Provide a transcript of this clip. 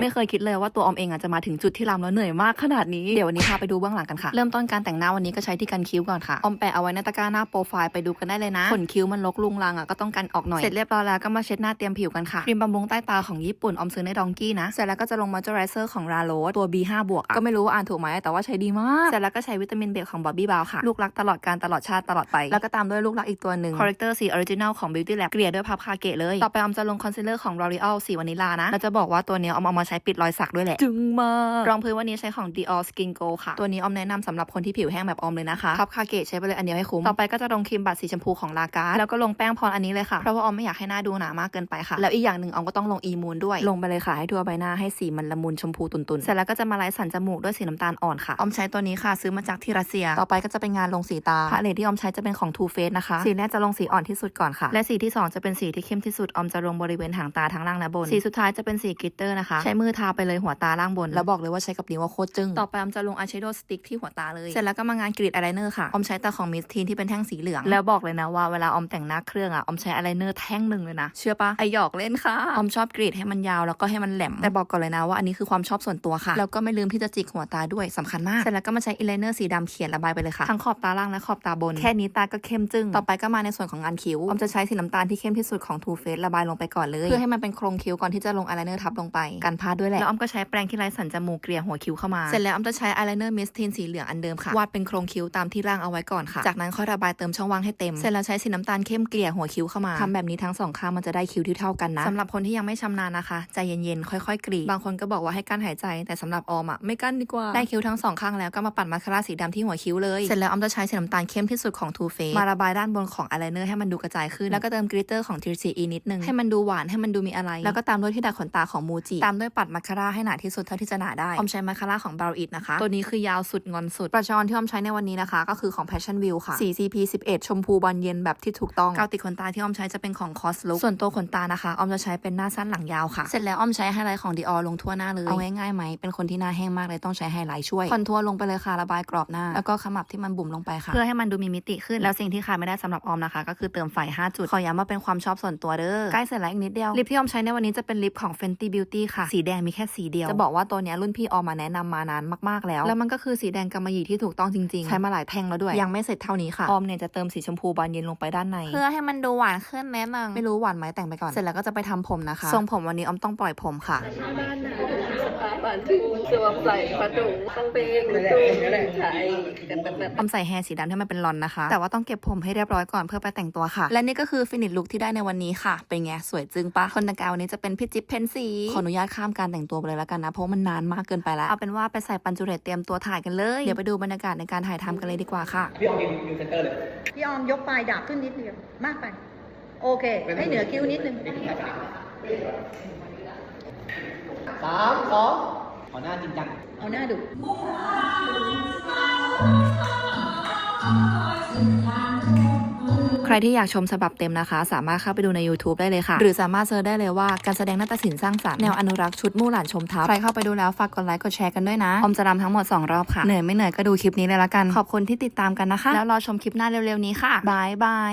ไม่เคยคิดเลยว่าตัวออมเองอะจะมาถึงจุดที่รำแล้วเหนื่อยมากขนาดนี้ เดี๋ยววันนี้พาไปดูเบื้องหลังกันค่ะ เริ่มต้นการแต่งหน้าวันนี้ก็ใช้ที่กันคิ้วก่อนค่ะ ออมแปะเอาไว้ในตะกร้าหน้าโปรไฟล์ไปดูกันได้เลยนะ ขนคิ้วมันลกลุงลังอะก็ต้องกันออกหน่อย เสร็จเรียบร้อยแล้วก็มาเช็ดหน้าเตรียมผิวกันค่ะ ครีมบำรุงใต้ตาของญี่ปุ่นออมซื้อในดองกี้นะ เสร็จแล้วก็จะลงมอยเจอไรเซอร์ของราโรสตัว B5 บวกก็ไม่รู้ว่าอ่านถูกไหมแต่ว่าใช้ดีมาก เสร็จแล้วก็ใช้วิตามินเบของบอบบี้บาวค่ะ ลูกรักตลอดการตลอดชาติตลอดไป แล้วก็ตามด้วยลูกรักอีกตัวหนึ่ง corrector สีออริจินัลของ beauty lab เกลี่ยด้วยพับคาเกะเลย ต่อไปออมจะลงคอนซีลเลอร์ของ l'oreal สีวานิลานะ แล้วจะบอกว่าตัวเนี้ยออมเอามาใช้ปิดรอยสักด้วยแหละ จึงมากรองพื้นวันนี้ใช้ของ Dior Skin Go ค่ะ ตัวนี้ออมแนะนำสำหรับคนที่ผิวแห้งแบบออมเลยนะคะพับคาเกะใช้ไปเลยอันเดียวให้คุ้ม ต่อไปก็จะลงครีมบัตรสีชมพูของลากาแล้วก็ลงแป้งพรอันนี้เลยค่ะ เพราะว่าออมไม่อยากให้หน้าดูหนามากเกินไปค่ะ แล้วอีกอย่างหนึ่งออมก็ต้องลงอีมูนด้วย ลงไปเลยค่ะให้ทั่วใบหน้าให้สีมันละมุนชมพูตุนๆ เสร็จแล้วก็จะมาไล่สันจมูกด้วยสีน้ำตาลอ่อนค่ะ ออมใช้ตัวนี้ค่ะ ซื้อมาจากที่รัสเซีย ต่อไปก็จะเป็นงานลงสีตาพาเลทที่ออมใช้จะเป็นของ Too Faced นะคะ สีแรกจะลงสีอ่อนที่สุดก่อนค่ะ และสีที่สองจะเป็นสีที่เข้มที่สุดออมจะลงบริเวณหางตาทั้งล่างและบน สีสุดท้ายจะเป็นสีกลิตเตอร์นะคะ ใช้มือทาไปเลยหัวตาล่างบน แล้วบอกเลยว่าใช้กับนิ้วว่าโคตรจึ้ง ต่อไปออมจะลงอายแชโดว์สติ๊กที่หัวตาเลย เสร็จแล้วก็มางานกรีดอายไลเนอร์ค่ะออมใช้แต่ของมิสทีนที่เป็นแท่งสีเหลือง แล้วบอกเลยนะว่าเวลาออมแต่งหน้าเครื่องอะออมใช้อายไลเนอร์แท่งหนึ่งเลยนะ เชื่อปะไอหยอกเล่นค่ะออมชอบกรีดให้มันยาวแล้วก็ให้มันแหลม แต่บอกก่อนเลยนะว่าอันนี้คือความชอบส่วนตัวค่ะ แล้วก็ไม่ลืมที่จะจิกหัวตาด้วยสำคัญมาก เสร็จแล้วก็มาใช้อายไลเนอร์สีดำเขียนระบายไปเลยค่ะ ทั้งขอบตาล่างและขอบตาบน แค่นี้ตาก็เข้มจึ้ง ต่อไปก็มาในส่วนของงานคิ้วออมจะใช้สีน้ำตาลที่เข้มที่สุดของ Too Faced ระบายลงไปก่อนเลย เพื่อให้มันเป็นโครงคิ้วก่อนที่จะลงอายไลเนอร์ทับลงไปกันพลาดด้วยแหละแล้วออมก็ใช้แปรงที่ไร้สันจมูกเกลี่ยหัวคิ้วเข้ามาเสร็จแล้วออมจะใช้อายไลเนอร์มิสทีนสีเหลืองอันเดิมค่ะวาดเป็นโครงคิ้วตามที่ร่างเอาไว้ก่อนค่ะ จากนั้นค่อยระบายเติมช่องว่างให้เต็มเสร็จแล้วใช้สีน้ำตาลเข้มเกลี่ยหัวคิ้วเข้ามาทำแบบนี้ทั้งสองข้างมันจะได้คิ้วที่เท่ากันนะสำหรับคนที่ยังไม่ชำนาญนะคะใจเย็นๆค่อยๆกรีดบางคนก็บอกว่าให้กั้นหายใจ แต่สำหรับออมอะไม่กั้นดีกว่าได้คิ้วทั้งสองข้างแล้วก็มาปัดมาสคาร่าสีดำที่หัวคิ้วเลยเสร็จแล้วออมจะใช้สีน้ำตาลเข้มที่สุดของ Too Faced มาระบายด้านบนของอายไลเนอร์ให้มันดูกระจายขึ้นแล้วก็เติมกริตเตอร์ของ TCE นิดนึงให้มันดูหวานให้มันดูมีอะไร แล้วก็ตามด้วยที่ดัดขนตาของมูจิตามด้วยปัดมาคาร่าให้หนาที่สุดเท่าที่จะหนาได้ออมใช้มาคาร่าของ b r o w It นะคะ ตัวนี้คือยาวสุดงอนสุด ประชอนที่ออมใช้ในวันนี้นะคะ ก็คือของ Passion View ค่ะสี CP 11ชมพูบอลเย็นแบบที่ถูกต้องกาวติดขนตาที่ออมใช้จะเป็นของ Cos Look ส่วนตัวขนตานะคะออมจะใช้เป็นหน้าสั้นหลังยาวค่ะ เสร็จแล้วออมใช้ไฮไลท์ของ Dior ลงทั่วหน้าเลยเอาง่ายๆไหมเป็นคนที่หน้าแห้งมากเลยต้องใช้ไฮไลท์ช่วยคอนทัวร์ลงไปเลยค่ะระบายกรอบหน้า แล้วก็ขมับที่มันบุ๋มลงไปค่ะ เพื่อให้มันดูมีมิติขึ้นแล้วสิ่งที่ขาดไม่ได้สำหรับออมนะคะ ก็คือเติมไฟ5จุดขอย้ำว่าเป็นความชอบส่วนตัวเด้อใกล้เสร็จแล้วอีกนิดเดียวลิปที่ออมใช้ในวันนี้จะเป็นลิปของ Fenty Beauty ค่ะ สีแดงมีแค่สีเดียว จะบอกว่าตัวเนี้ยรุ่นพี่ออมมาแนะนำมานานมากๆแล้ว แล้วมันก็คือสีแดงกำมะหยี่ที่ถูกต้องจริงๆ ใช้มาหลายแท่งแล้วด้วย ยังไม่เสร็จเท่านี้ค่ะออมเนี่ยจะเติมสีชมพูบานเย็นลงไปด้านใน เพื่อให้มันดูหวานขึ้นแน่นอนไม่รู้หวานไหมแต่งไปก่อน เสร็จแล้วก็จะไปทำผมนะคะทรงผมวันนี้ออมต้องปล่อยผมค่ะ บ้านนะฝันถึงสวมใส่ผ้าถุงต้องเพลงลูกทุ่งไทยกันแบบออมใส่แฮร์สีดำให้มันเป็นลอนนะคะ แต่ว่าต้องเก็บผมให้เรียบร้อยก่อนเพื่อไปแต่งตัวค่ะ และนี่ก็คือฟินิชลุคที่ได้ในวันนี้ค่ะ เป็นไงสวยจึงปะคนแต่งกายวันนี้จะเป็นพี่จิ๊บเพนสีขออนุญาตข้ามการแต่งตัวไปเลยแล้วกันนะ เพราะมันนานมากเกินไปแล้ว เอาเป็นว่าไปใส่ปันจุเรตเตรียมตัวถ่ายกันเลย เดี๋ยวไปดูบรรยากาศในการถ่ายทำกันเลยดีกว่าค่ะ พี่ออมยืนยืนเซนเตอร์เลย พี่ออมยกปลายดาบขึ้นนิดเดียวมากไป โอเค ให้เหนือคิ้วนิดนึง สามสองขอหน้าจริงจัง เอาหน้าดุใครที่อยากชมฉบับเต็มนะคะ สามารถเข้าไปดูใน YouTube ได้เลยค่ะ หรือสามารถเซิร์ชได้เลยว่าการแสดงนาฏศิลป์สร้างสรรค์แนวอนุรักษ์ชุดมู่หลานชมทัพใครเข้าไปดูแล้วฝากกดไลค์กดแชร์กันด้วยนะ ออมจะรำทั้งหมด 2 รอบค่ะ เหนื่อยไม่เหนื่อยก็ดูคลิปนี้เลยละกัน ขอบคุณที่ติดตามกันนะคะ แล้วรอชมคลิปหน้าเร็วๆนี้ค่ะบายบาย